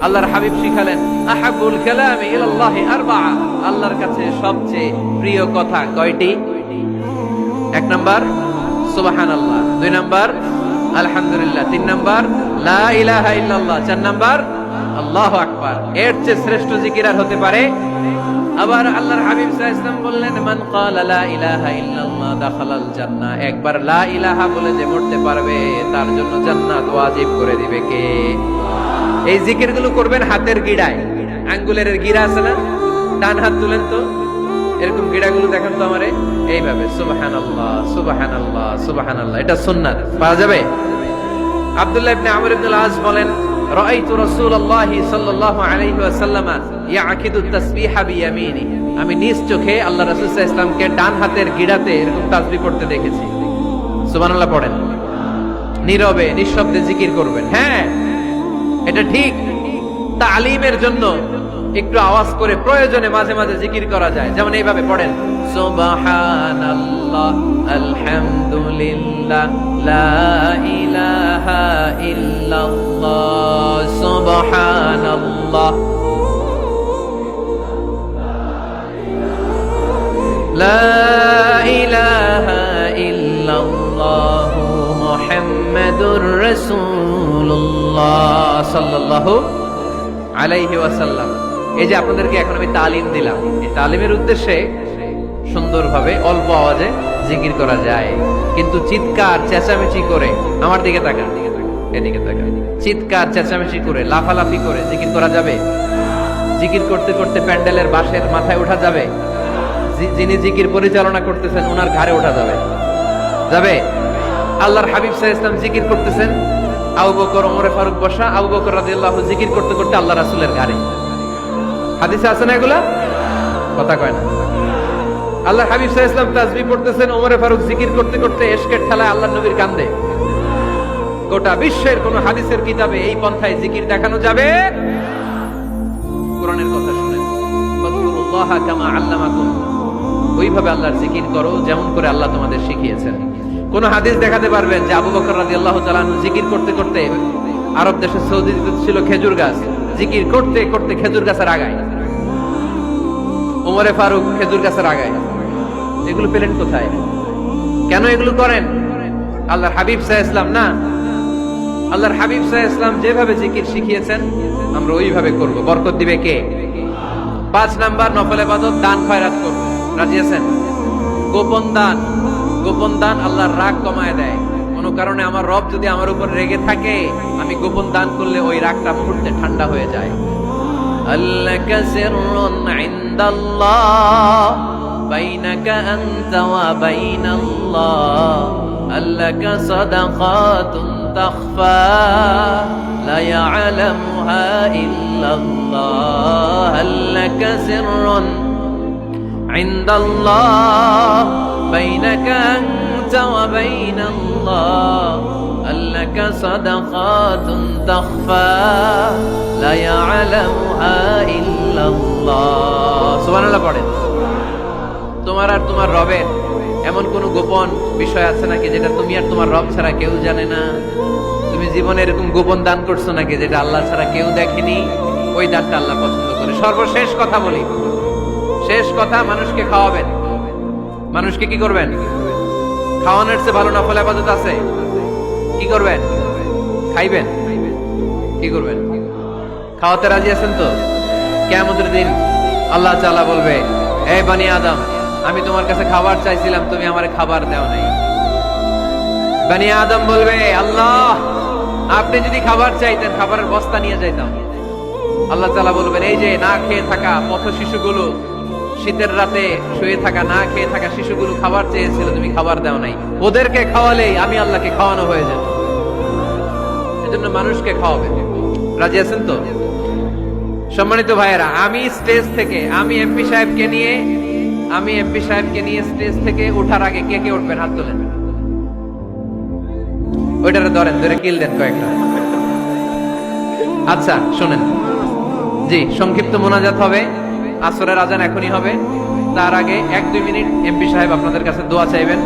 আল্লাহর হাবিব শিখালেন, আহাবুল কালামি ইলাল্লাহি আরবাআ। আল্লাহর কাছে সবচেয়ে প্রিয় কথা কয়টি? এক নাম্বার, সুবহানাল্লাহ। দুই নাম্বার, আলহামদুলিল্লাহ। তিন নাম্বার, লা ইলাহা ইল্লাল্লাহ। চার নাম্বার, আল্লাহু আকবার। এর চেয়ে শ্রেষ্ঠ জিকির আর হতে পারে? আবার আল্লাহর হাবিব সাল্লাল্লাহু বললেন, মান ক্বালা লা ইলাহা ইল্লাল্লাহ দাখালাল জান্নাহ। একবার লা ইলাহা বলে যে মরতে পারবে, তার জন্য জান্নাত ওয়াজিব করে দিবে কে? এই জিকিরগুলো করবেন হাতের গিড়ায়। আঙ্গুলের গিরা আছে না? ডান হাত তুলেন তো। এরকম গিড়াগুলো দেখেন তো আমারে। এইভাবে, সুবহানাল্লাহ সুবহানাল্লাহ সুবহানাল্লাহ। এটা সুন্নাত। পাওয়া যাবে? আব্দুল্লাহ ইবনে আমর ইবনে আস বলেন, রাআইতু রাসূলুল্লাহি সাল্লাল্লাহু আলাইহি ওয়াসাল্লাম ইয়াকিদু তাসবিহা বিয়ামিনি। আমি নিজ চোখে আল্লাহ রাসূল সাল্লাল্লাহু আলাইহি ডান হাতের গিড়াতে এরকম তাসবিহ করতে দেখেছি। সুবহানাল্লাহ পড়েন। নীরবে, নিঃশব্দে জিকির করবেন। হ্যাঁ এটা ঠিক। তালিমের জন্য একটু আওয়াজ করে প্রয়োজনে মাঝে মাঝে জিকির করা যায়। যেমন এইভাবে পড়েন, সুবহানাল্লাহ, আলহামদুলিল্লাহ ইলাহা লা ইলাহা সাল্লাহ এই যে আপনাদেরকে এখন আমি তালিম দিলাম, এই তালিমের উদ্দেশ্যে সুন্দরভাবে, অল্প আওয়াজে জিকির করা যায়। কিন্তু চিৎকার, চেঁচামেচি করে আমার দিকে তাকান, এদিকে তাকান। চিৎকার, চেঁচামেচি করে, লাফালাফি করে জিকির করা যাবে? জিকির করতে করতে প্যান্ডেলের বাঁশের মাথায় ওঠা যাবে? যিনি জিকির পরিচালনা করতেছেন, ওনার ঘাড়ে ওঠা যাবে? যাবে? আল্লাহর হাবিব সাহ ইসলাম জিকির করতেছেন? আবু বকর, ওমরে ফারুক বসা, আবু বকর রাদিয়াল্লাহু জিকির করতে করতে আল্লাহ রাসূলের হাদিসে আছে না এগুলা? কথা কয় না। আল্লাহর হাবিব পড়তেছেন, ওমরে ফারুক জিকির করতে করতে এশকের ঠেলায় নবীর কান্দে। গোটা বিশ্বের কোন হাদিসের কিতাবে এই পন্থায় জিকির দেখানো যাবে? কোরআনের কথা শুনেন। কামা আল্লামাকুম। ওইভাবে আল্লাহর জিকির করো, যেমন করে আল্লাহ তোমাদের শিখিয়েছেন। কোন হাদিস দেখাতে পারবেন যে আবু বকর তাআলা আনহু জিকির করতে করতে আরব দেশে সৌদি ছিল খেজুর গাছ। জিকির করতে করতে খেজুর গাছের আগায়। ওমরে ফারুক খেজুর গাছের আগায়। এগুলো পেলেন কোথায়? কেন এগুলো করেন? আল্লাহর হাবিব সাহ ইসলাম না। আল্লাহর হাবিব সাহ ইসলাম যেভাবে জিকির শিখিয়েছেন, আমরা ওইভাবে করব। বরকত দিবে কে? পাঁচ নাম্বার নফল এবাদত দান খয়রাত করব রাজি আছেন? গোপন দান। গোপন দান আল্লাহর রাগ কমায় দেয়। কোনো কারণে আমার রব যদি আমার উপর রেগে থাকে, আমি গোপন দান করলে ওই রাগটা মুহূর্তে ঠান্ডা হয়ে যায়। আল্লাহ সিররুন ইনদাল্লাহ, বাইনাকা আনতা ওয়া বাইনাল্লাহ। আল্লাহ সাদাকাতুন তাখফা, লা ইয়ালামুহা ইল্লাল্লাহ। আল্লাহ সিররুন ইনদাল্লাহ। لك سر عند الله بينك أنت وبين الله هل لك صدقات تخفى لا يعلمها إلا الله سبحان الله পড়েন তোমার আর তোমার রবের এমন কোন গোপন বিষয় আছে নাকি যেটা তুমি আর তোমার রব ছাড়া কেউ জানে না তুমি জীবনে এরকম গোপন দান করছো নাকি যেটা আল্লাহ ছাড়া কেউ দেখেনি ওই দানটা আল্লাহ পছন্দ করে সর্বশেষ কথা বলি শেষ কথা মানুষকে খাওয়াবেন মানুষকে কি করবেন? খাওয়ানোর চেয়ে ভালো নফল আবাদত আছে। কি করবেন? খাইবেন? কি করবেন? খাওয়াতে রাজি আছেন তো? কেমতের দিন আল্লাহ তাআলা বলবে এই বানি আদম, আমি তোমার কাছে খাবার চাইছিলাম, তুমি আমার খাবার দাও নাই। বানি আদম বলবে, আল্লাহ, আপনি যদি খাবার চাইতেন, খাবারের বস্তা নিয়ে যাইতাম। আল্লাহ তাআলা বলবেন, এই যে না খেয়ে থাকা পথ শিশুগুলো শীতের রাতে শুয়ে থাকা, না খেয়ে থাকা শিশুগুলো খাবার চেয়েছিল, তুমি খাবার দাও নাই। ওদেরকে খাওয়ালেই আমি আল্লাহকে খাওয়ানো হয়ে যেত। এজন্য মানুষকে খাওয়াবে। রাজি আছেন তো? সম্মানিত ভাইয়েরা, আমি স্টেজ থেকে, আমি এমপি সাহেবকে নিয়ে, আমি এমপি সাহেবকে নিয়ে স্টেজ থেকে ওঠার আগে কে কে উঠবেন? হাত তোলেন। ওইটারে ধরেন, ধরে কিল দেন কয়েকটা। আচ্ছা শোনেন। জি, সংক্ষিপ্ত মোনাজাত হবে। আসরের আজান এখনই হবে। তার আগে এক দুই মিনিট এমপি সাহেব আপনাদের কাছে দোয়া চাইবেন।